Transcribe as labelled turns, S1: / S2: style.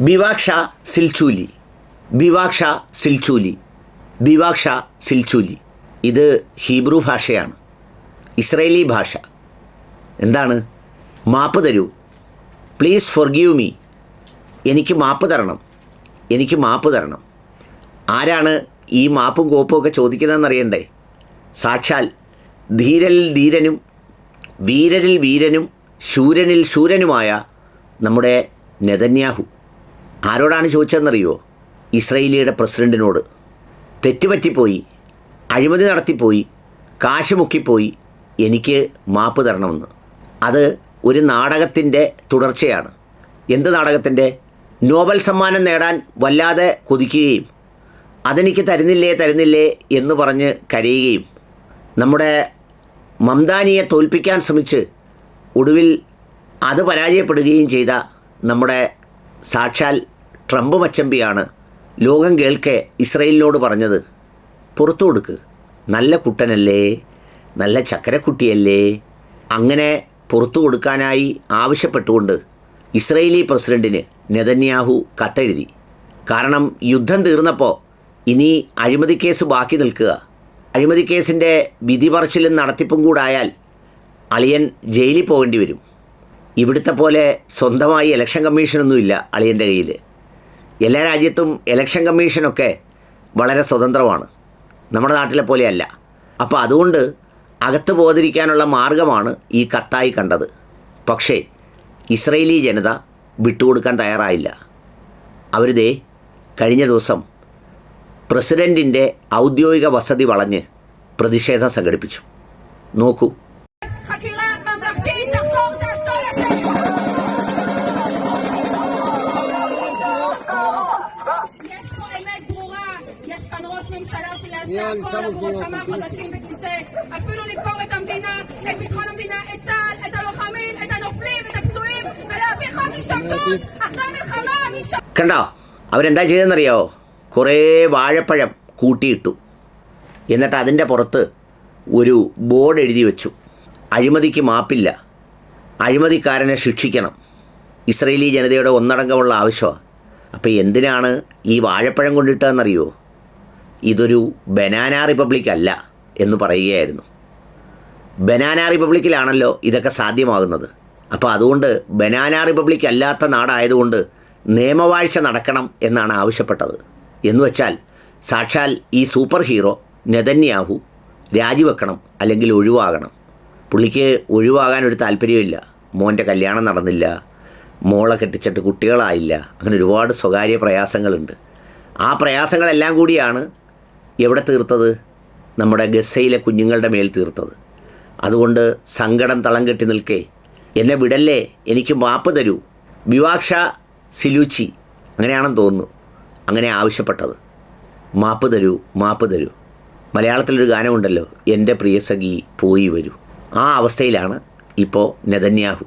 S1: ബിവാക്ഷ സിൽച്ചൂലി. ബിവാക്ഷ സിൽച്ചൂലി. ബിവാക്ഷ സിൽച്ചൂലി. ഇത് ഹീബ്രു ഭാഷയാണ്. ഇസ്രയേലി ഭാഷ. എന്താണ്? മാപ്പ് തരൂ. Please forgive me. എനിക്ക് മാപ്പ് തരണം. എനിക്ക് മാപ്പ് തരണം. ആരാണ് ഈ മാപ്പും കോപ്പും ഒക്കെ ചോദിക്കുന്നതെന്ന് അറിയണ്ടേ സാക്ഷാൽ ധീരനിൽ ധീരനും വീരനിൽ വീരനും ശൂരനിൽ ശൂരനുമായ നമ്മുടെ നെതന്യാഹു. ആരോടാണ് ചോദിച്ചതെന്നറിയോ? ഇസ്രയേലിയുടെ പ്രസിഡന്റിനോട് തെറ്റുപറ്റിപ്പോയി അഴിമതി നടത്തിപ്പോയി കാശ് മുക്കിപ്പോയി എനിക്ക് മാപ്പ് തരണമെന്ന്. അത് ഒരു നാടകത്തിന്റെ തുടർച്ചയാണ്. എന്ത് നാടകത്തിന്റെ? നോബൽ സമ്മാനം നേടാൻ വല്ലാതെ കൊതിക്കുകയും അതെനിക്ക് തരുന്നില്ലേ തരുന്നില്ലേ എന്ന് പറഞ്ഞ് കരയുകയും നമ്മുടെ മംദാനിയെ തോൽപ്പിക്കാൻ ശ്രമിച്ച് ഒടുവിൽ അത് പരാജയപ്പെടുകയും ചെയ്ത നമ്മുടെ സാക്ഷാൽ ട്രംപ് മച്ചമ്പിയാണ് ലോകം കേൾക്കെ ഇസ്രയേലിനോട് പറഞ്ഞത്. പുറത്തു കൊടുക്ക്. നല്ല കുട്ടനല്ലേ? നല്ല ചക്കരക്കുട്ടിയല്ലേ? അങ്ങനെ പുറത്തു കൊടുക്കാനായി ആവശ്യപ്പെട്ടുകൊണ്ട് ഇസ്രയേലി പ്രസിഡന്റിന് നെതന്യാഹു കത്തെഴുതി. കാരണം യുദ്ധം തീർന്നപ്പോൾ ഇനി അഴിമതി കേസ് ബാക്കി നിൽക്കുക. അഴിമതി കേസിന്റെ വിധി പറച്ചിലും നടത്തിപ്പും കൂടായാൽ അളിയൻ ജയിലിൽ പോകേണ്ടി വരും. ഇവിടുത്തെ പോലെ സ്വന്തമായി ഇലക്ഷൻ കമ്മീഷനൊന്നുമില്ല അളിയന്റെ കയ്യിൽ എല്ലാ രാജ്യത്തും ഇലക്ഷൻ കമ്മീഷനൊക്കെ വളരെ സ്വതന്ത്രമാണ്. നമ്മുടെ നാട്ടിലെ പോലെയല്ല. അപ്പോൾ അതുകൊണ്ട് അകത്ത് പോകാതിരിക്കാനുള്ള മാർഗമാണ് ഈ കത്തായി കണ്ടത്. പക്ഷേ ഇസ്രയേലി ജനത വിട്ടുകൊടുക്കാൻ തയ്യാറായില്ല. അവരിതേ കഴിഞ്ഞ ദിവസം പ്രസിഡന്റിന്റെ ഔദ്യോഗിക വസതി വളഞ്ഞ് പ്രതിഷേധം സംഘടിപ്പിച്ചു. നോക്കൂ.
S2: ממשלה
S3: שנייה,
S2: שיעשה
S3: אני
S2: הכל
S3: שם
S2: עבור
S3: אותך,
S2: כמה
S3: תמשיכי.
S2: חודשים בכיסא, אפילו למכור את המדינה, את ביטחון המדינה, את צה"ל, את הלוחמים, את הנופלים, את הפצועים, ולהביא חוק השתמטות אחרי מלחמה, מי ש...
S1: കണ്ടോ അവരെന്താ ചെയ്തെന്നറിയാവോ കുറേ വാഴപ്പഴം കൂട്ടിയിട്ടു എന്നിട്ട് അതിൻ്റെ പുറത്ത് ഒരു ബോർഡ് എഴുതി വെച്ചു അഴിമതിക്ക് മാപ്പില്ല അഴിമതിക്കാരനെ ശിക്ഷിക്കണം ഇസ്രയേലി ജനതയുടെ ഒന്നടങ്കമുള്ള ആവശ്യമാണ് അപ്പോൾ എന്തിനാണ് ഈ വാഴപ്പഴം കൊണ്ടിട്ടതെന്നറിയോ ഇതൊരു ബനാന റിപ്പബ്ലിക് അല്ല എന്ന് പറയുകയായിരുന്നു. ബനാന റിപ്പബ്ലിക്കിലാണല്ലോ ഇതൊക്കെ സാധ്യമാകുന്നത്. അപ്പോൾ അതുകൊണ്ട് ബനാന റിപ്പബ്ലിക് അല്ലാത്ത നാടായതുകൊണ്ട് നിയമവാഴ്ച നടക്കണം എന്നാണ് ആവശ്യപ്പെട്ടത്. എന്ന് വെച്ചാൽ സാക്ഷാൽ ഈ സൂപ്പർ ഹീറോ നെതന്യാഹു രാജിവെക്കണം അല്ലെങ്കിൽ ഒഴിവാകണം. പുള്ളിക്ക് ഒഴിവാകാൻ ഒരു താല്പര്യമില്ല. മോന്റെ കല്യാണം നടന്നില്ല. മോളെ കെട്ടിച്ചിട്ട് കുട്ടികളായില്ല. അങ്ങനെ ഒരുപാട് സ്വകാര്യ പ്രയാസങ്ങളുണ്ട്. ആ പ്രയാസങ്ങളെല്ലാം കൂടിയാണ് എവിടെ തീർത്തത്? നമ്മുടെ ഗസയിലെ കുഞ്ഞുങ്ങളുടെ മേൽ തീർത്തത്. അതുകൊണ്ട് സങ്കടം തളം കെട്ടി നിൽക്കേ. എന്നെ വിടല്ലേ? എനിക്ക് മാപ്പ് തരൂ. വിവാക്ഷ സിലൂച്ചി. അങ്ങനെയാണെന്ന് തോന്നുന്നു. അങ്ങനെ ആവശ്യപ്പെട്ടത്. മാപ്പ് തരൂ മാപ്പ് തരൂ. മലയാളത്തിലൊരു ഗാനമുണ്ടല്ലോ എന്റെ പ്രിയസഖി പോയി വരൂ. ആ അവസ്ഥയിലാണ് ഇപ്പോൾ നെതന്യാഹു.